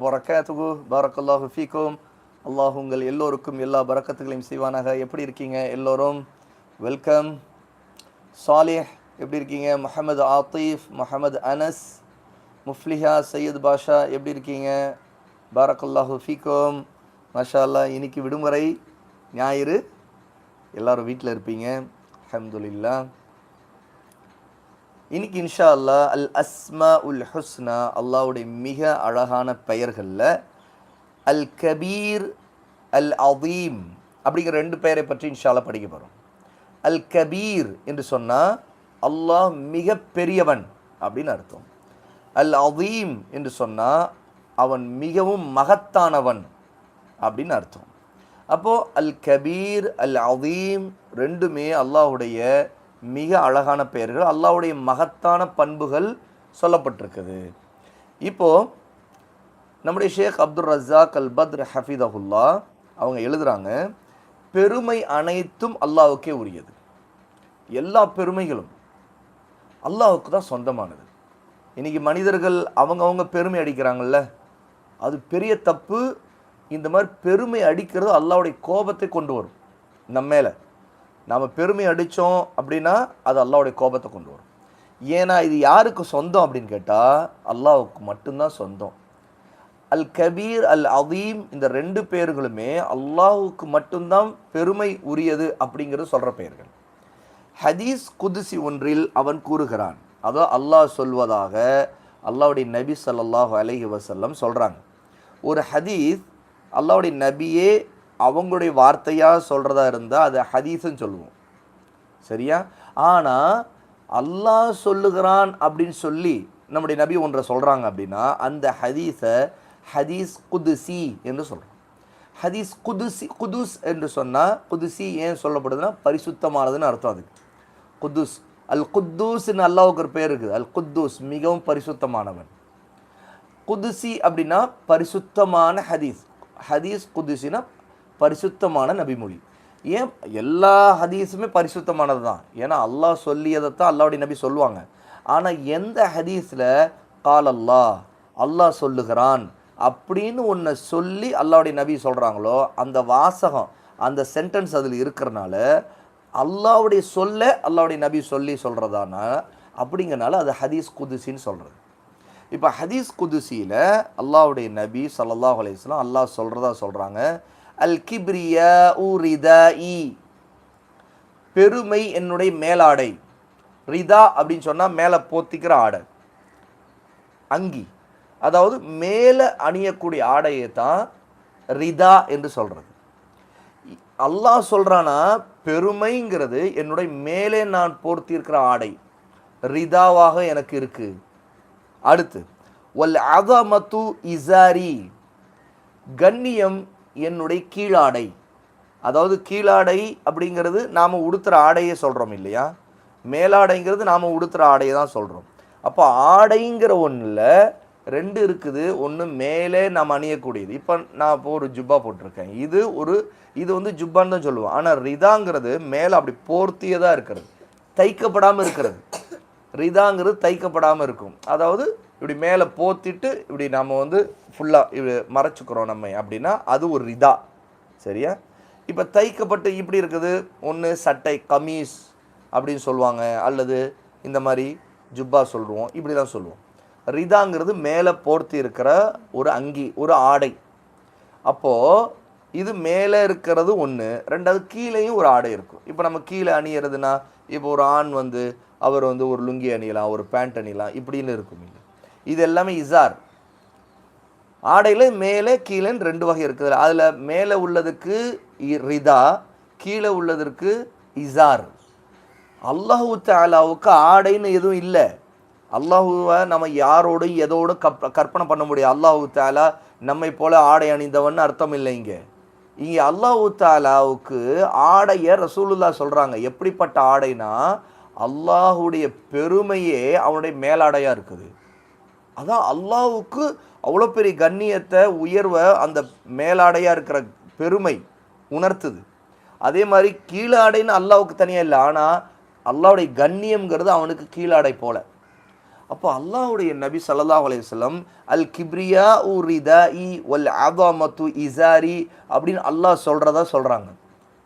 வரக்காத்துகு பாரக்கல்லாஹு ஃபீக்கும். அல்லாஹ் உங்கள் எல்லோருக்கும் எல்லா பறக்கத்துகளையும் செய்வானாக. எப்படி இருக்கீங்க? எல்லோரும் வெல்கம். சாலிஹ் எப்படி இருக்கீங்க? முகமது ஆத்தீஃப் முகமது அனஸ் முஃப்லிஹா சையத் பாஷா எப்படி இருக்கீங்க? பாரக்கல்லாஹு ஃபீக்கும். மஷா அல்லா இன்னைக்கு விடுமுறை ஞாயிறு. எல்லாரும் வீட்டில் இருப்பீங்க. அஹமதுல்லா இன்னைக்கு இன்ஷா அல்லாஹ் அல் அஸ்மா உல் ஹுஸ்னா அல்லாவுடைய மிக அழகான பெயர்களில் அல் கபீர் அல் அதீம் அப்படிங்கிற ரெண்டு பெயரை பற்றி இன்ஷா படிக்க போகிறோம் அல் கபீர் என்று சொன்னால் அல்லாஹ் மிக பெரியவன் அப்படின்னு அர்த்தம். அல் அதீம் என்று சொன்னால் அவன் மிகவும் மகத்தானவன் அப்படின்னு அர்த்தம். அப்போது அல் கபீர் அல் அதீம் ரெண்டுமே அல்லாஹ்வுடைய மிக அழகான பெயர்கள் அல்லாவுடைய மகத்தான பண்புகள் சொல்லப்பட்டிருக்குது. இப்போது நம்முடைய ஷேக் அப்துல் ரஜாக் அல் பத்ர் ஹஃபீதஹுல்லா அவங்க எழுதுகிறாங்க பெருமை அனைத்தும் அல்லாவுக்கே உரியது. எல்லா பெருமைகளும் அல்லாவுக்கு தான் சொந்தமானது. இன்றைக்கி மனிதர்கள் அவங்கவுங்க பெருமை அடிக்கிறாங்கல்ல அது பெரிய தப்பு. இந்த மாதிரி பெருமை அடிக்கிறது அல்லாவுடைய கோபத்தை கொண்டு வரும். நம்ம மேலே. நாம் பெருமை அடித்தோம் அப்படின்னா அது அல்லாவுடைய கோபத்தை கொண்டு வரும். ஏன்னா இது யாருக்கு சொந்தம் அப்படின்னு கேட்டால் அல்லாவுக்கு மட்டும்தான் சொந்தம். அல் கபீர் அல் அதீம் இந்த ரெண்டு பேர்களுமே அல்லாஹுக்கு மட்டும்தான் பெருமை உரியது அப்படிங்கிறது சொல்கிற பெயர்கள். ஹதீஸ் குதுசி ஒன்றில் அவன் கூறுகிறான். அதோ அல்லாஹ் சொல்வதாக அல்லாவுடைய நபி சல்லாஹூ அலஹி வசல்லம் சொல்கிறாங்க ஒரு ஹதீஸ் அல்லாவுடைய நபியே அவங்களுடைய வார்த்தையாக சொல்கிறதா இருந்தால் அது ஹதீஸுன்னு சொல்லுவோம். சரியா? ஆனால் அல்லாஹ் சொல்லுகிறான் அப்படின்னு சொல்லி நம்முடைய நபி ஒன்றை சொல்கிறாங்க அப்படின்னா அந்த ஹதீஸை ஹதீஸ் குதுசி என்று சொல்கிறோம் ஹதீஸ் குதுசி குதுஸ் என்று சொன்னால் குதுசி ஏன் சொல்லப்படுதுன்னா பரிசுத்தமானதுன்னு அர்த்தம் அதுக்கு. குதுஸ். அல் குத்தூஸ்னு அல்லாவுக்கு ஒரு பேர் இருக்குது. அல் குத்தூஸ் மிகவும் பரிசுத்தமானவன். குதுசி அப்படின்னா பரிசுத்தமான ஹதீஸ். ஹதீஸ் குதுசினா பரிசுத்தமான நபிமொழி. ஏன்? எல்லா ஹதீஸுமே பரிசுத்தமானது தான். ஏன்னா அல்லாஹ் சொல்லியதை தான் அல்லாவுடைய நபி சொல்லுவாங்க. ஆனால் எந்த ஹதீஸில் கால் அல்லாஹ் அல்லாஹ் சொல்லுகிறான் அப்படின்னு ஒன்று சொல்லி அல்லாவுடைய நபி சொல்கிறாங்களோ அந்த வாசகம் அந்த சென்டென்ஸ் அதில் இருக்கிறனால அல்லாவுடைய சொல்ல அல்லாவுடைய நபி சொல்லி சொல்கிறதான அப்படிங்கிறனால அது ஹதீஸ் குதுசின்னு சொல்கிறது இப்போ ஹதீஸ் குதுசியில் அல்லாவுடைய நபி சல்லல்லாஹ் அலையம் அல்லாஹ் சொல்கிறதா சொல்கிறாங்க அல் கிப்ரியா ரிதா இ பெருமை என்னுடைய மேலாடை. ரிதா அப்படின்னு சொன்னால் மேலே போத்திக்கிற ஆடை. அங்கி. அதாவது மேலே அணியக்கூடிய ஆடையை தான் ரிதா என்று சொல்கிறது அல்லாஹ் சொல்கிறானா பெருமைங்கிறது என்னுடைய மேலே நான் போர்த்தியிருக்கிற ஆடை. ரிதாவாக எனக்கு இருக்குது அடுத்து ஒல் அதமத்து இசாரி கண்ணியம் என்னுடைய கீழாடை. அதாவது கீழாடை அப்படிங்கிறது நாம் உடுத்துகிற ஆடையே சொல்கிறோம் இல்லையா? மேலாடைங்கிறது நாம் உடுத்துகிற ஆடையை தான் சொல்கிறோம் அப்போ ஆடைங்கிற ஒன்றில் ரெண்டு இருக்குது. ஒன்று மேலே நாம் அணியக்கூடியது. இப்போ நான் இப்போ ஒரு ஜுப்பா போட்டிருக்கேன். இது ஒரு இது வந்து ஜுப்பான்னு தான் சொல்லுவோம். ஆனால் ரிதாங்கிறது மேலே அப்படி போர்த்தியதாக இருக்கிறது. தைக்கப்படாமல் இருக்கிறது. ரிதாங்கிறது தைக்கப்படாமல் இருக்கும். அதாவது இப்படி மேலே போத்திட்டு இப்படி நம்ம வந்து ஃபுல்லாக இப்படி மறைச்சிக்கிறோம் நம்ம அப்படின்னா அது ஒரு ரிதா. சரியா? இப்போ தைக்கப்பட்டு இப்படி இருக்குது. ஒன்று சட்டை கமீஸ் அப்படின்னு சொல்லுவாங்க. அல்லது இந்த மாதிரி ஜுப்பா சொல்லுவோம். இப்படி தான் சொல்லுவோம். ரிதாங்கிறது மேலே போர்த்தி இருக்கிற ஒரு அங்கி ஒரு ஆடை. அப்போது இது மேலே இருக்கிறது ஒன்று ரெண்டாவது கீழேயும் ஒரு ஆடை இருக்கும். இப்போ நம்ம கீழே அணியிறதுனா இப்போ ஒரு ஆண் வந்து அவர் வந்து ஒரு லுங்கி அணியலாம் ஒரு பேண்ட் அணியலாம் இப்படின்னு இருக்கும் இல்லை இது எல்லாமே இசார். ஆடையில் மேலே கீழேன்னு ரெண்டு வகை இருக்குது. அதில் மேலே உள்ளதுக்கு ரிதா கீழே உள்ளதற்கு இசார். அல்லாஹூ தாலாவுக்கு ஆடைன்னு எதுவும் இல்லை. அல்லாஹுவை நம்ம யாரோடும் எதோடு கப் கற்பனை பண்ண முடியும் அல்லாஹு தாலா நம்மை போல ஆடை அணிந்தவன் அர்த்தம் இல்லை இங்கே. இங்கே அல்லாஹு தாலாவுக்கு ஆடையை ரசூலுல்லா சொல்கிறாங்க எப்படிப்பட்ட ஆடைனா அல்லாஹுடைய பெருமையே அவனுடைய மேலாடையாக இருக்குது. அதான் அல்லாஹுக்கு அவ்வளோ பெரிய கண்ணியத்தை உயர்வை அந்த மேலாடையாக இருக்கிற பெருமை உணர்த்துது. அதே மாதிரி கீழாடைன்னு அல்லாவுக்கு தனியாக இல்லை. ஆனால் அல்லாவுடைய கண்ணியம்ங்கிறது அவனுக்கு கீழாடை போல. அப்போ அல்லாவுடைய நபி சல்லா அலையம் அல் கிப்ரியா உ ரிதா இ ஒல் அபாமத்து இசாரி அப்படின்னு அல்லாஹ் சொல்கிறதா சொல்கிறாங்க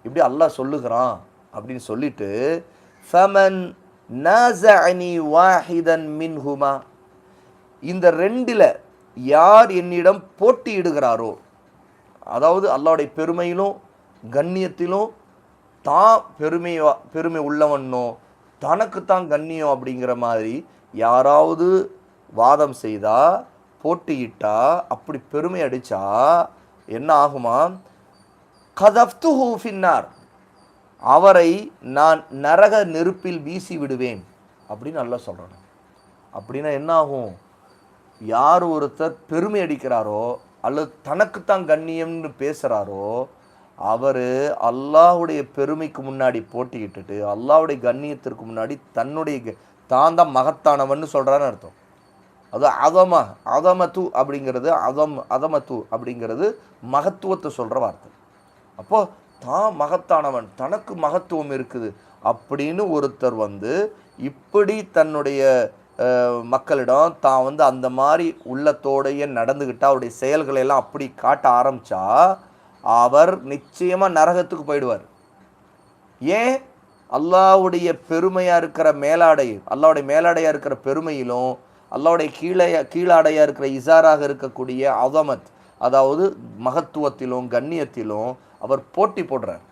இப்படி அல்லாஹ் சொல்லுகிறான் அப்படின்னு சொல்லிட்டு ஃபமன் நாசஅனி வாஹிதன் மின்ஹுமா இந்த ரெண்டில் யார் என்னிடம் போட்டியிடுகிறாரோ அதாவது அல்லாவுடைய பெருமையிலும் கண்ணியத்திலும் தான் பெருமை பெருமை உள்ளவனோ தனக்குத்தான் கண்ணியம் அப்படிங்கிற மாதிரி யாராவது வாதம் செய்தா போட்டியிட்டா அப்படி பெருமை அடித்தா என்ன ஆகுமா? கதப்து ஹூஃபின்னார் அவரை நான் நரக நெருப்பில் வீசி விடுவேன் அப்படின்னு நல்லா சொல்கிறேன் அப்படின்னா என்ன ஆகும்? யார் ஒருத்தர் பெருமை அடிக்கிறாரோ அல்லது தனக்குத்தான் கண்ணியம்னு பேசுகிறாரோ அவர் அல்லாஹ்வுடைய பெருமைக்கு முன்னாடி போட்டிக்கிட்டுட்டு அல்லாவுடைய கண்ணியத்திற்கு முன்னாடி தன்னுடைய க- தான் தான் மகத்தானவன்னு சொல்கிறான்னு அர்த்தம். அது அதம அதமத்து அப்படிங்கிறது அதம் அதமத்து அப்படிங்கிறது மகத்துவத்தை சொல்கிற வார்த்தை. அப்போது தான் மகத்தானவன் தனக்கு மகத்துவம் இருக்குது அப்படின்னு ஒருத்தர் வந்து இப்படி தன்னுடைய மக்களிடம் தான் வந்து அந்த மாதிரி உள்ளத்தோடையே நடந்துக்கிட்டு அவருடைய செயல்களை எல்லாம் அப்படி காட்ட ஆரம்பித்தா அவர் நிச்சயமாக நரகத்துக்கு போயிடுவார். ஏன்? அல்லாவுடைய பெருமையாக இருக்கிற மேலாடை அல்லாவுடைய மேலாடையாக இருக்கிற பெருமையிலும் அல்லாவுடைய கீழே கீழாடையாக இருக்கிற இசாராக இருக்கக்கூடிய அவமத் அதாவது மகத்துவத்திலும் கண்ணியத்திலும் அவர் போட்டி போடுறார்.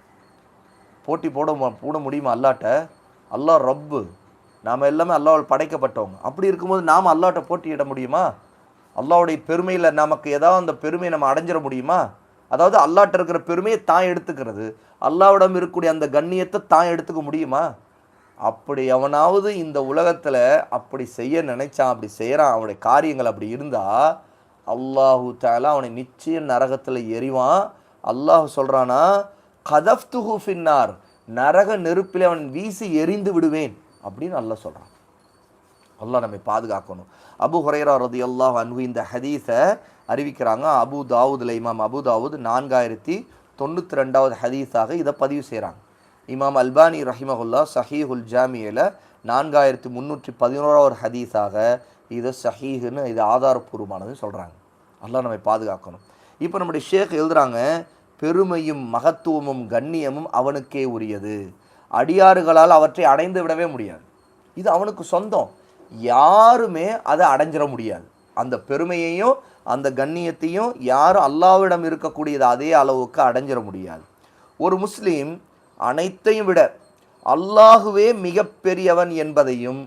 போட்டி போட போட முடியுமா அல்லாட்ட? அல்லாஹ் ரப்பு நாம் எல்லாமே அல்லாஹ்வால் படைக்கப்பட்டவங்க. அப்படி இருக்கும்போது நாம் அல்லாட்ட போட்டியிட முடியுமா? அல்லாவுடைய பெருமையில் நமக்கு ஏதாவது அந்த பெருமையை நம்ம அடைஞ்சிட முடியுமா? அதாவது அல்லாட்ட இருக்கிற பெருமையை தான் எடுத்துக்கிறது. அல்லாவிடம் இருக்கக்கூடிய அந்த கண்ணியத்தை தான் எடுத்துக்க முடியுமா? அப்படி அவனாவது இந்த உலகத்தில் அப்படி செய்ய நினைச்சான் அப்படி செய்கிறான் அவனுடைய காரியங்கள் அப்படி இருந்தால் அல்லாஹு தாலா அவனை நிச்சயம் நரகத்தில் எரிவான் அல்லாஹ் சொல்கிறானா கதஃப்துஹு ஹூஃபின்னார் நரக நெருப்பில் அவன் வீசி எரிந்து விடுவேன். அப்படின்னு அல்ல சொல்கிறான் அல்லாஹ் நம்மை பாதுகாக்கணும். அபு ஹுரைரா ரதி அல்லாஹ் அன்பு இந்த ஹதீஸை அறிவிக்கிறாங்க. அபு தாவூதில் இமாம் அபு தாவூத் நான்காயிரத்தி தொண்ணூற்றி ரெண்டாவது ஹதீஸாக இதை பதிவு செய்கிறாங்க இமாம் அல்பானி ரஹிமஹுல்லா சஹீஹுல் ஜாமியில் நான்காயிரத்தி முந்நூற்றி பதினோராவது ஹதீஸாக இதை சஹீஹுன்னு இது ஆதாரப்பூர்வமானதுன்னு சொல்கிறாங்க அல்லாஹ் நம்மை பாதுகாக்கணும். இப்போ நம்முடைய ஷேக் எழுதுகிறாங்க பெருமையும் மகத்துவமும் கண்ணியமும் அவனுக்கே உரியது. அடியாறுகளால் அவற்றை அடைந்து விடவே முடியாது. இது அவனுக்கு சொந்தம். யாருமே அதை அடைஞ்சிட முடியாது. அந்த பெருமையையும் அந்த கண்ணியத்தையும் யாரும் அல்லாவிடம் இருக்கக்கூடியது அதே அளவுக்கு அடைஞ்சிட முடியாது. ஒரு முஸ்லீம் அனைத்தையும் விட அல்லாஹுவே மிகப்பெரியவன் என்பதையும்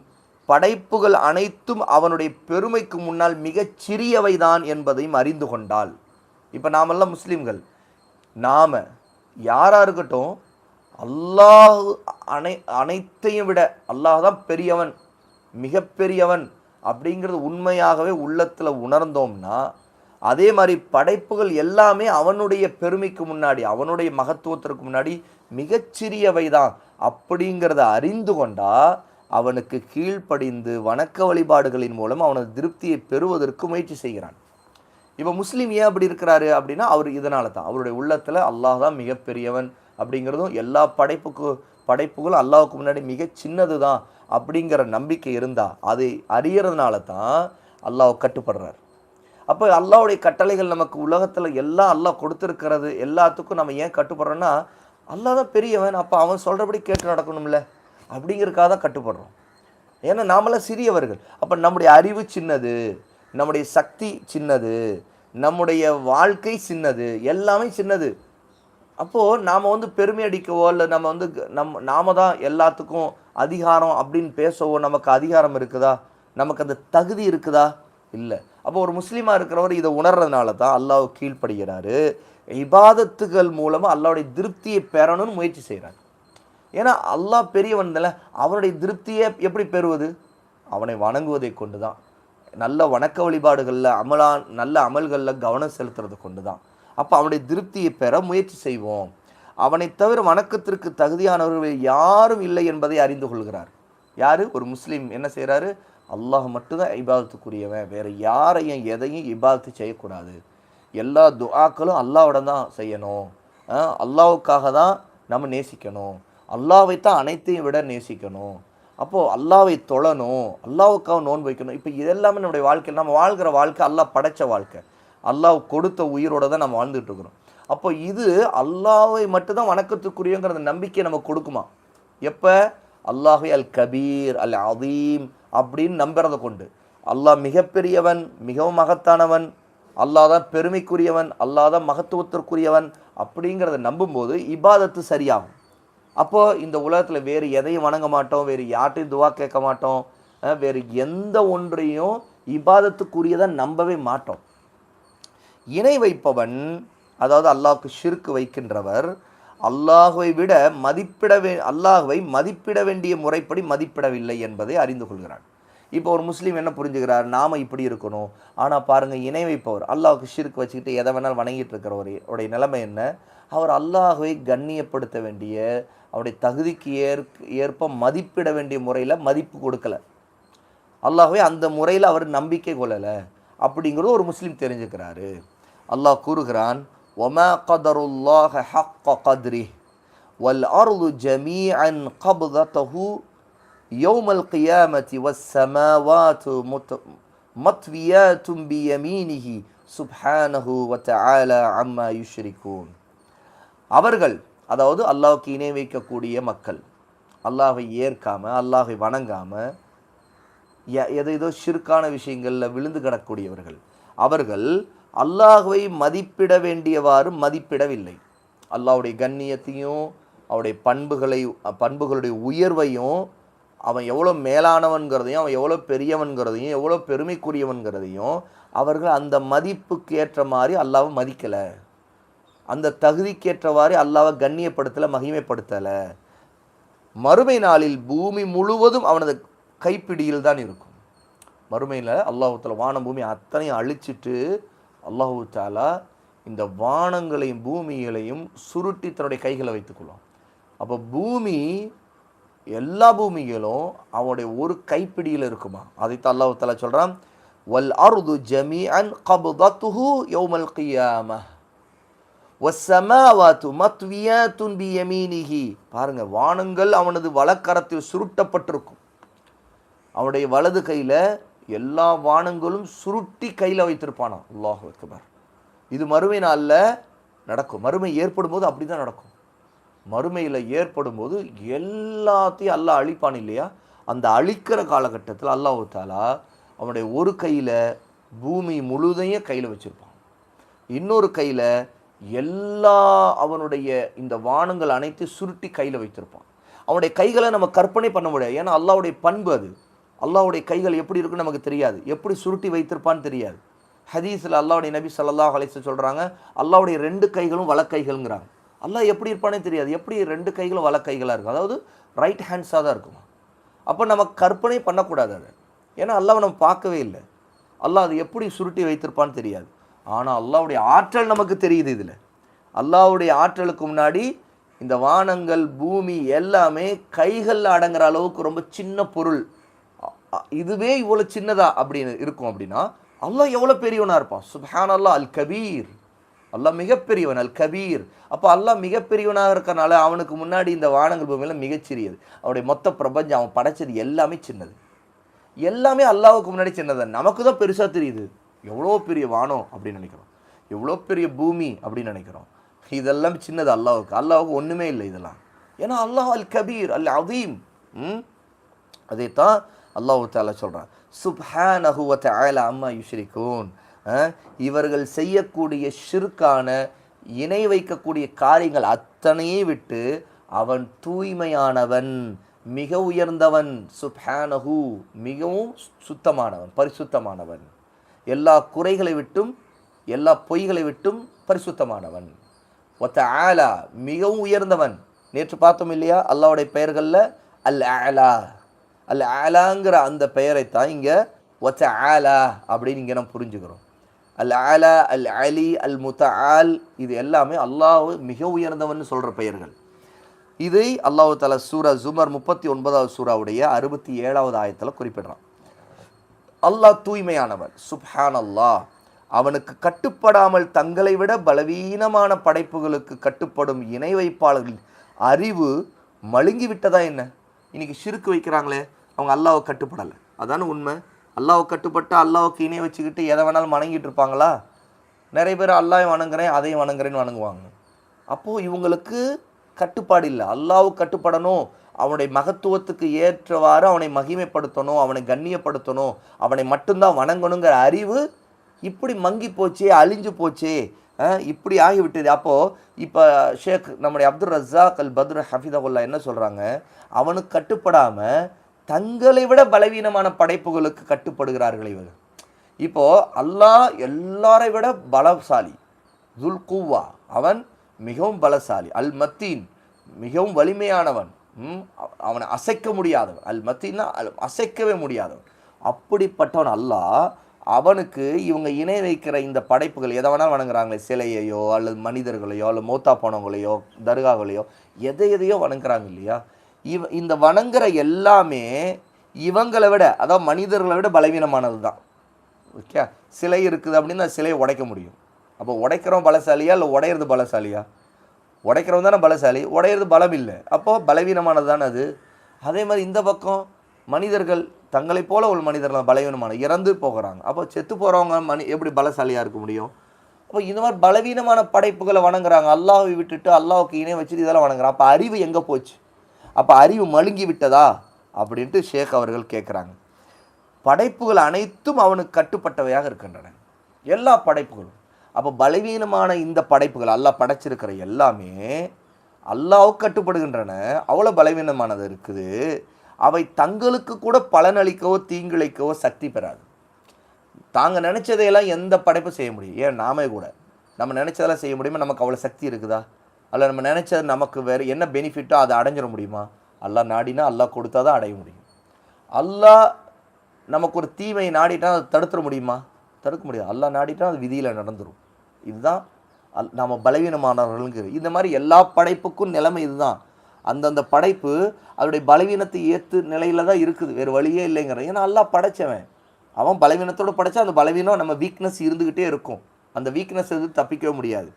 படைப்புகள் அனைத்தும் அவனுடைய பெருமைக்கு முன்னால் மிகச் சிறியவைதான் என்பதையும் அறிந்து கொண்டால் இப்போ நாமெல்லாம் முஸ்லீம்கள். நாம் யாராக இருக்கட்டும் அல்லாஹ் அனை அனைத்தையும் விட அல்லாஹ் தான் பெரியவன் மிகப்பெரியவன் அப்படிங்கிறது உண்மையாகவே உள்ளத்தில் உணர்ந்தோம்னா அதே மாதிரி படைப்புகள் எல்லாமே அவனுடைய பெருமைக்கு முன்னாடி அவனுடைய மகத்துவத்திற்கு முன்னாடி மிகச்சிறியவை தான். அப்படிங்கிறத அறிந்து கொண்டா அவனுக்கு கீழ்ப்படிந்து வணக்க வழிபாடுகளின் மூலம் அவனது திருப்தியை பெறுவதற்கு முயற்சி செய்கிறான். இப்போ முஸ்லீம் ஏன் அப்படி இருக்கிறாரு அப்படின்னா அவர் இதனால தான் அவருடைய உள்ளத்தில் அல்லாஹ் தான் மிகப்பெரியவன் அப்படிங்கிறதும் எல்லா படைப்புக்கு படைப்புகளும் அல்லாவுக்கு முன்னாடி மிக சின்னது தான் அப்படிங்கிற நம்பிக்கை இருந்தால் அதை அறியறதுனால தான் அல்லாஹ் கட்டுப்படுறார். அப்போ அல்லாவுடைய கட்டளைகள் நமக்கு உலகத்தில் எல்லாம் அல்லாஹ் கொடுத்துருக்கிறது எல்லாத்துக்கும் நம்ம ஏன் கட்டுப்படுறோன்னா அல்லாஹ் தான் பெரியவன் அப்போ அவன் சொல்கிறபடி கேட்டு நடக்கணும்ல அப்படிங்கிறக்காக தான் கட்டுப்படுறோம். ஏன்னா நாமெல்லாம் சிறியவர்கள். அப்போ நம்முடைய அறிவு சின்னது நம்முடைய சக்தி சின்னது நம்முடைய வாழ்க்கை சின்னது எல்லாமே சின்னது. அப்போது நாம் வந்து பெருமை அடிக்கவோ இல்லை நம்ம வந்து க- நம் நாம தான் எல்லாத்துக்கும் அதிகாரம் அப்படின்னு பேசவோ நமக்கு அதிகாரம் இருக்குதா? நமக்கு அந்த தகுதி இருக்குதா? இல்லை. அப்போ ஒரு முஸ்லீமாக இருக்கிறவர் இதை உணர்றதுனால தான் அல்லாஹ் கீழ்ப்படுகிறாரு. இபாதத்துகள் மூலமாக அல்லாவுடைய திருப்தியை பெறணும்னு முயற்சி செய்கிறார் ஏன்னா அல்லாஹ் பெரியவன் தானே அவனுடைய திருப்தியை எப்படி பெறுவது? அவனை வணங்குவதை கொண்டு தான் நல்ல வணக்க வழிபாடுகளில் அமலான் நல்ல அமல்களில் கவனம் செலுத்துறது கொண்டு தான் அப்போ அவனுடைய திருப்தியை பெற முயற்சி செய்வோம். அவனை தவிர வணக்கத்திற்கு தகுதியானவர்கள் யாரும் இல்லை என்பதை அறிந்து கொள்கிறார். யார்? ஒரு முஸ்லீம் என்ன செய்கிறாரு அல்லாஹ் மட்டும்தான் இபாதத்துக்குரியவன். வேறு யாரையும் எதையும் இபாதத்து செய்யக்கூடாது. எல்லா துஆக்களும் அல்லாஹ்விடம் தான் செய்யணும். அல்லாவுக்காக தான் நம்ம நேசிக்கணும். அல்லாவை தான் அனைத்தையும் விட நேசிக்கணும். அப்போது அல்லாவை தொழணும். அல்லாவுக்காக நோன்பு வைக்கணும். இப்போ இதெல்லாமே நம்முடைய வாழ்க்கையில் நம்ம வாழ்கிற வாழ்க்கை அல்லாஹ் படைச்ச வாழ்க்கை. அல்லாஹ் கொடுத்த உயிரோட தான் நம்ம வாழ்ந்துட்டு இருக்கிறோம். அப்போ இது அல்லாவை மட்டும்தான் வணக்கத்துக்குரியங்கிற அந்த நம்பிக்கை நமக்கு கொடுக்குமா? எப்போ? அல்லாஹே அல் கபீர் அல் அதீம் அப்படின்னு நம்புறதை கொண்டு. அல்லாஹ் மிகப்பெரியவன் மிகவும் மகத்தானவன் அல்லாஹ் தான் பெருமைக்குரியவன் அல்லாஹ் தான் மகத்துவத்திற்குரியவன் அப்படிங்கிறத நம்பும்போது இபாதத்து சரியாகும். அப்போது இந்த உலகத்தில் வேறு எதையும் வணங்க மாட்டோம் வேறு யார்ட்டையும் துவா கேட்க மாட்டோம் வேறு எந்த ஒன்றையும் இபாதத்துக்குரியதை நம்பவே மாட்டோம். இணை வைப்பவன் அதாவது அல்லாஹ்க்கு ஷிர்க்கு வைக்கின்றவர் அல்லாஹுவை விட மதிப்பிட வே அல்லாஹுவை மதிப்பிட வேண்டிய முறைப்படி மதிப்பிடவில்லை என்பதை அறிந்து கொள்கிறான். இப்போ ஒரு முஸ்லீம் என்ன புரிஞ்சுக்கிறார் நாம இப்படி இருக்கணும். ஆனால் பாருங்கள் இணை வைப்பவர் அல்லாஹுக்கு ஷிர்க்கு வச்சுக்கிட்டு எதை வேணாலும் வணங்கிட்டு இருக்கிறவர் உடைய நிலைமை என்ன? அவர் அல்லாஹுவை கண்ணியப்படுத்த வேண்டிய அவருடைய தகுதிக்கு ஏற்க ஏற்ப மதிப்பிட வேண்டிய முறையில் மதிப்பு கொடுக்கலை. அல்லாஹ்வே அந்த முறையில் அவர் நம்பிக்கை கொள்ளலை. அப்படிங்கிறது ஒரு முஸ்லீம் தெரிஞ்சுக்கிறாரு. அல்லாஹ் கூறுகிறான் ஒமா கதருல்லாஹ ஹக்க கத்ரி வல் அருளு ஜமீஅன் கப்ததஹு யௌமல் கியாமத்தி வஸ்ஸமாவாத்து முத் மத்வியாத்தும் பியமீனிஹி சுப்ஹானஹு வ தஆலா அம்மா யுஷ்ரிகூன். அவர்கள் அதாவது அல்லாஹ்வுக்கு இணை வைக்கக்கூடிய மக்கள் அல்லாஹை ஏற்காமல் அல்லாஹை வணங்காமல் எ- எது ஏதோ சிறுக்கான விஷயங்களில் விழுந்து கிடக்கூடியவர்கள் அவர்கள் அல்லாஹுவை மதிப்பிட வேண்டியவாறு மதிப்பிடவில்லை. அல்லாவுடைய கண்ணியத்தையும் அவருடைய பண்புகளை பண்புகளுடைய உயர்வையும் அவன் எவ்வளோ மேலானவன்கிறதையும் அவன் எவ்வளோ பெரியவன்கிறதையும் எவ்வளோ பெருமைக்குரியவன்கிறதையும் அவர்கள் அந்த மதிப்புக்கு ஏற்ற மாதிரி அல்லாவை மதிக்கலை. அந்த தகுதிக்கேற்றவாறு அல்லாவை கண்ணியப்படுத்தலை மகிமைப்படுத்தலை. மறுமை நாளில் பூமி முழுவதும் அவனது கைப்பிடியில் தான் இருக்கும். மறுமையில் அல்லாஹத்தில் வான பூமி அத்தனையும் அழிச்சிட்டு அல்லாஹு தாலா இந்த வானங்களையும் பூமிகளையும் சுருட்டி தன்னுடைய கைகளை வைத்துக்கொள்ளும் அப்போ பூமி எல்லா பூமிகளும் அவனுடைய ஒரு கைப்பிடியில் இருக்குமா? அதைத்தான் அல்லாஹு தாலா சொல்கிறான் வல் அருது ஜமி அன் கபுதத்துஹு யௌமல் கியாம. வசமாவாத்து மத்வியா துன்பி யமீனிஹி பாருங்க வானங்கள் அவனது வலக்கரத்தில் சுருட்டப்பட்டிருக்கும். அவனுடைய வலது கையில் எல்லா வானங்களும் சுருட்டி கையில் வைத்திருப்பானாம். அல்லாஹ் அக்பர். இது மறுமை நாளில் நடக்கும். மறுமை ஏற்படும் போது அப்படி தான் நடக்கும். மறுமையில் ஏற்படும் போது எல்லாத்தையும் அல்லாஹ் அழிப்பான் இல்லையா? அந்த அழிக்கிற காலகட்டத்தில் அல்லாஹ் தாலா அவனுடைய ஒரு கையில் பூமி முழுதையும் கையில் வச்சிருப்பான். இன்னொரு கையில் எல்லா அவனுடைய இந்த வானங்கள் அனைத்து சுருட்டி கையில் வைத்திருப்பான். அவனுடைய கைகளை நம்ம கற்பனை பண்ண முடியாது. ஏன்னா அல்லாவுடைய பண்பு அது. அல்லாவுடைய கைகள் எப்படி இருக்குன்னு நமக்கு தெரியாது. எப்படி சுருட்டி வைத்திருப்பான்னு தெரியாது. ஹதீஸில் அல்லாவுடைய நபி சல்லாஹ் அலைஹி சொல்கிறாங்க அல்லாவுடைய ரெண்டு கைகளும் வழக்கைகள்ங்கிறாங்க அல்லாஹ் எப்படி இருப்பானே தெரியாது. எப்படி ரெண்டு கைகளும் வழக்கைகளாக இருக்கும்? அதாவது ரைட் ஹேண்ட்ஸாக தான் இருக்குமா? அப்போ நம்ம கற்பனை பண்ணக்கூடாது அதை. ஏன்னா அல்லாஹ் நம்ம பார்க்கவே இல்லை. அல்லாஹ் அது எப்படி சுருட்டி வைத்திருப்பான்னு தெரியாது. ஆனால் அல்லாவுடைய ஆற்றல் நமக்கு தெரியுது இதில். அல்லாவுடைய ஆற்றலுக்கு முன்னாடி இந்த வானங்கள் பூமி எல்லாமே கைகளில் அடங்குற அளவுக்கு ரொம்ப சின்ன பொருள். இதுவே இவ்வளோ சின்னதா அப்படின்னு இருக்கும் அப்படின்னா அல்லாஹ் எவ்வளோ பெரியவனாக இருப்பான்? சுப்ஹான் அல்லாஹ் அல் கபீர். அல்லாஹ் மிகப்பெரியவன் அல் கபீர். அப்போ அல்லாஹ் மிகப்பெரியவனாக இருக்கனால அவனுக்கு முன்னாடி இந்த வானங்கள் பூமியெல்லாம் மிகச்சிறியது. அவனுடைய மொத்த பிரபஞ்சம் அவன் படைச்சது எல்லாமே சின்னது. எல்லாமே அல்லாவுக்கு முன்னாடி சின்னது நமக்கு தான் பெருசாக தெரியுது. எவ்வளோ பெரிய வானம் அப்படின்னு நினைக்கிறோம். எவ்வளோ பெரிய பூமி அப்படின்னு நினைக்கிறோம். இதெல்லாம் சின்னது அல்லாவுக்கு அல்லாவுக்கு ஒன்றுமே இல்லை இதெல்லாம். ஏன்னா அல்லாஹ் அல் கபீர் அல் அதீம் ம்? அதைத்தான் அல்லாஹு தாலா சொல்கிறான் சுப்ஹான் வ தஆலா அம்மா யுஷ்ரிகூன். இவர்கள் செய்யக்கூடிய ஷிர்கான இணை வைக்கக்கூடிய காரியங்கள் அத்தனையை விட்டு அவன் தூய்மையானவன் மிக உயர்ந்தவன் சுப்ஹானஹு மிகவும் சுத்தமானவன் பரிசுத்தமானவன். எல்லா குறைகளை விட்டும் எல்லா பொய்களை விட்டும் பரிசுத்தமானவன். ஒத்த ஆலா மிகவும் உயர்ந்தவன். நேற்று பார்த்தோம் இல்லையா அல்லாவுடைய பெயர்களில் அல் ஆலா அல் ஆலாங்கிற அந்த பெயரைத்தான் இங்கே ஒச்ச ஆலா அப்படின்னு இங்கே நம்ம புரிஞ்சுக்கிறோம். அல் ஆலா அல் அலி அல் முத்தஆல் இது எல்லாமே அல்லாஹ் மிக உயர்ந்தவன் சொல்கிற பெயர்கள். இதை அல்லாஹு தலா சூரா ஜுமர் முப்பத்தி ஒன்பதாவது சூறாவுடைய அறுபத்தி ஏழாவது ஆயத்தில் குறிப்பிடுறான். அல்லாஹ் தூய்மையானவன் சுப்ஹான் அல்லாஹ் அவனுக்கு கட்டுப்படாமல் தங்களை விட பலவீனமான படைப்புகளுக்கு கட்டுப்படும் இணை வைப்பாளர்களின் அறிவு மழுங்கி விட்டதா என்ன? இன்றைக்கி சிறுக்கு வைக்கிறாங்களே அவங்க அல்லாவை கட்டுப்படலை. அதான உண்மை? அல்லாவை கட்டுப்பட்டு அல்லாவுக்கு இணைய வச்சுக்கிட்டு எதை வேணாலும் வணங்கிட்டு இருப்பாங்களா? நிறைய பேர் அல்லாஹ் வணங்குறேன் அதையும் வணங்குறேன்னு வணங்குவாங்க. அப்போது இவங்களுக்கு கட்டுப்பாடு இல்லை. அல்லாவுக்கு கட்டுப்படணும். அவனுடைய மகத்துவத்துக்கு ஏற்றவாறு அவனை மகிமைப்படுத்தணும் அவனை கண்ணியப்படுத்தணும் அவனை மட்டும்தான் வணங்கணுங்கிற அறிவு இப்படி மங்கி போச்சே அழிஞ்சு போச்சே இப்படி ஆகிவிட்டது. அப்போது இப்போ ஷேக் நம்முடைய அப்துல் ரஸாக் அல் பத்ர் ஹஃபிதகுல்லா என்ன சொல்கிறாங்க அவனுக்கு கட்டுப்படாமல் தங்களை விட பலவீனமான படைப்புகளுக்கு கட்டுப்படுகிறார்கள் இவர்கள். இப்போ அல்லாஹ் எல்லாரை விட பலசாலி. துல் குவா அவன் மிகவும் பலசாலி. அல் மத்தீன் மிகவும் வலிமையானவன். ம், அவனை அசைக்க முடியாதவன். அல் மத்தீன்னா அல்- அசைக்கவே முடியாதவன். அப்படிப்பட்டவன் அல்லாஹ் அவனுக்கு இவங்க இணை வைக்கிற இந்த படைப்புகள் எதை வேணாலும் வணங்குறாங்களே சிலையையோ அல்லது மனிதர்களையோ அல்லது மூத்தா போனவங்களையோ தர்காகளையோ எதை எதையோ வணங்குறாங்க இல்லையா? இவ இந்த வணங்குற எல்லாமே இவங்களை விட அதாவது மனிதர்களை விட பலவீனமானது தான். ஓகே? சிலை இருக்குது அப்படின்னா சிலையை உடைக்க முடியும். அப்போ உடைக்கிறோம் பலசாலியா இல்லை உடையிறது பலசாலியா? உடைக்கிறவன் தானே பலசாலி உடையிறது பலம் இல்லை. அப்போது பலவீனமானது தானே அது. அதே மாதிரி இந்த பக்கம் மனிதர்கள் தங்களைப் போல ஒரு மனிதர்கள் பலவீனமான இறந்து போகிறாங்க. அப்போ செத்து போகிறவங்க மனி எப்படி பலசாலியாக இருக்க முடியும்? அப்போ இந்த மாதிரி பலவீனமான படைப்புகளை வணங்குறாங்க. அல்லாவை விட்டுட்டு அல்லாவுக்கு இணை வச்சுட்டு இதெல்லாம் வணங்குறாங்க. அப்போ அறிவு எங்கே போச்சு? அப்போ அறிவு மழுங்கி விட்டதா? அப்படின்ட்டு ஷேக் அவர்கள் கேட்குறாங்க. படைப்புகள் அனைத்தும் அவனுக்கு கட்டுப்பட்டவையாக இருக்கின்றன. எல்லா படைப்புகளும். அப்போ பலவீனமான இந்த படைப்புகள் அல்லாஹ் படைச்சிருக்கிற எல்லாமே அல்லாவுக்கு கட்டுப்படுகின்றன. அவ்வளோ பலவீனமானது இருக்குது. அவை தங்களுக்கு கூட பலனளிக்கவோ தீங்கிழைக்கவோ சக்தி பெறாது. தாங்க நினச்சதையெல்லாம் எந்த படைப்பும் செய்ய முடியும். ஏன்? நாமே கூட. நம்ம நினச்சதெல்லாம் செய்ய முடியுமா? நமக்கு அவ்வளோ சக்தி இருக்குதா? அல்ல நம்ம நினச்சது நமக்கு வேறு என்ன பெனிஃபிட்டோ அதை அடைஞ்சிட முடியுமா? அல்லா நாடினா அல்லா கொடுத்தா தான் அடைய முடியும். அல்லா நமக்கு ஒரு தீமையை நாடிட்டா அதை தடுத்துட முடியுமா? தடுக்க முடியாது. அல்லா நாடிட்டா அது விதியில் நடந்துடும் இதுதான் அல் நம்ம பலவீனமானவர்களுங்கிற இந்த மாதிரி எல்லா படைப்புக்கும் நிலைமை இதுதான். அந்தந்த படைப்பு அதோடைய பலவீனத்தை ஏற்று நிலையில் தான் இருக்குது. வேறு வழியே இல்லைங்கிறேன் ஏன்னா அல்லாஹ் படைச்சவன். அவன் பலவீனத்தோடு படைச்சா அந்த பலவீனம் நம்ம வீக்னஸ் இருந்துக்கிட்டே இருக்கும். அந்த வீக்னஸ் எது தப்பிக்கவே முடியாது.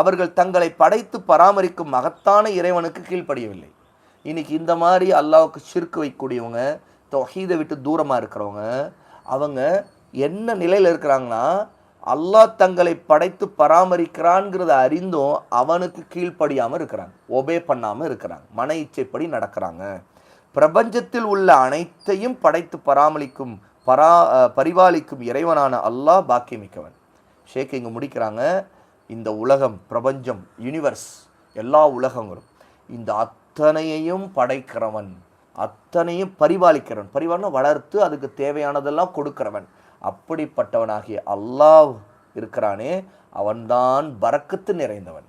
அவர்கள் தங்களை படைத்து பராமரிக்கும் மகத்தான இறைவனுக்கு கீழ்ப்படியவில்லை. இன்னைக்கு இந்த மாதிரி அல்லாவுக்கு சிறுக்கு வைக்கக்கூடியவங்க தொஹீதை விட்டு தூரமாக இருக்கிறவங்க அவங்க என்ன நிலையில் இருக்கிறாங்கன்னா அல்லாஹ் தங்களை படைத்து பராமரிக்கிறான்ங்கிறத அறிந்தும் அவனுக்கு கீழ்ப்படியாமல் இருக்கிறாங்க. ஒபே பண்ணாமல் இருக்கிறாங்க. மன இச்சைப்படி நடக்கிறாங்க. பிரபஞ்சத்தில் உள்ள அனைத்தையும் படைத்து பராமரிக்கும் பரா பரிபாலிக்கும் இறைவனான அல்லாஹ் பாக்கியமிக்கவன். ஷேக் இங்கே முடிக்கிறாங்க. இந்த உலகம் பிரபஞ்சம் யூனிவர்ஸ் எல்லா உலகங்களும். இந்த அத்தனையையும் படைக்கிறவன் அத்தனையும் பரிபாலிக்கிறவன். பரிபாலனை வளர்த்து அதுக்கு தேவையானதெல்லாம் கொடுக்கிறவன். அப்படிப்பட்டவனாகிய அல்லாஹ் இருக்கிறானே அவன்தான் பறக்கத்து நிறைந்தவன்.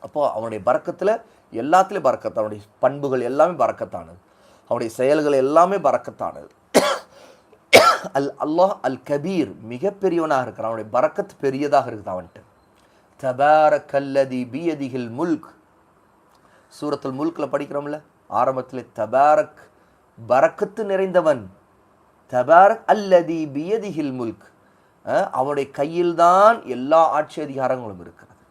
அப்போ அவனுடைய பறக்கத்தில் எல்லாத்துலேயும் பறக்கத்து அவனுடைய பண்புகள் எல்லாமே பறக்கத்தானது. அவனுடைய செயல்கள் எல்லாமே பறக்கத்தானது. அல் அல்லாஹ் அல் கபீர் மிகப்பெரியவனாக இருக்கிறான். அவனுடைய பறக்கத்து பெரியதாக இருக்குது அவன்ட்டு தபாரக்கல்லதி பியதிகில் முல்க். சூரத்தில் முல்கில் படிக்கிறோம்ல ஆரம்பத்தில் தபாரக் பறக்கத்து நிறைந்தவன். தபாரக் அல்லதி பியதிஹில் முல்க். அஹ், அவனுடைய கையில்தான் எல்லா ஆட்சி அதிகாரங்களும் இருக்கிறது.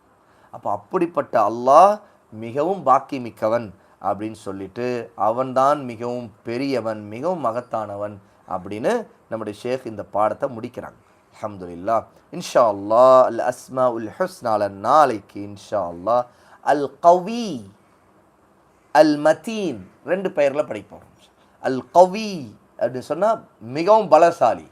அப்போ அப்படிப்பட்ட அல்லாஹ் மிகவும் பாக்கியமிக்கவன் அப்படின்னு சொல்லிட்டு அவன்தான் மிகவும் பெரியவன் மிகவும் மகத்தானவன் அப்படின்னு நம்முடைய ஷேக் இந்த பாடத்தை முடிக்கிறாங்க. அஹமதுல்லா இன்ஷா அல்லா அல் அஸ்மா உல் ஹுஸ்னால நாளைக்கு இன்ஷா அல்லாஹ் அல் கவி அல் மதீன் ரெண்டு பெயரில் படிப்போம். அல் கவி அப்படின்னு சொன்னால் மிகவும் பலசாலி.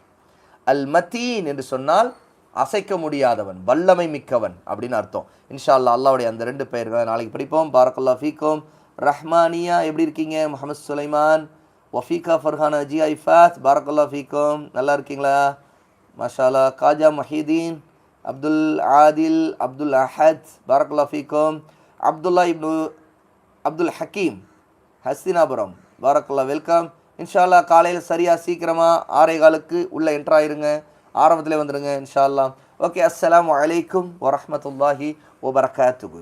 அல் மத்தீன் என்று சொன்னால் அசைக்க முடியாதவன் வல்லமை மிக்கவன் அப்படின்னு அர்த்தம். இன்ஷா அல்லாஹ் அல்லாவுடைய அந்த ரெண்டு பெயர்களை நாளைக்கு படிப்போம். பாரக்கல்லா ஃபீக்கும். ரஹ்மானியா எப்படி இருக்கீங்க? முகமது சுலைமான். வஃபீகா ஃபர்ஹான் அஜி ஐஃபாத் பாரக்கல்லா ஃபீக்கும். நல்லா இருக்கீங்களா? மாஷாலா காஜா மஹீதீன். அப்துல் ஆதில் அப்துல் அஹத். பாரக்குல்லா ஃபீக்கும். அப்துல்லா இப்னு அப்துல் ஹக்கீம். ஹஸ்தினாபுரம். பாரக்குல்லா வெல்கம். இன்ஷால்லா காலையில் சரியாக சீக்கிரமாக ஆறே காலுக்கு உள்ளே என்ட்ரு ஆயிருங்க. ஆரம்பத்திலே வந்துடுங்க இன்ஷா அல்லாஹ் ஓகே அஸ்லாம் அலைக்கும் வரமத்துல்லாஹி வபரகாத்துகு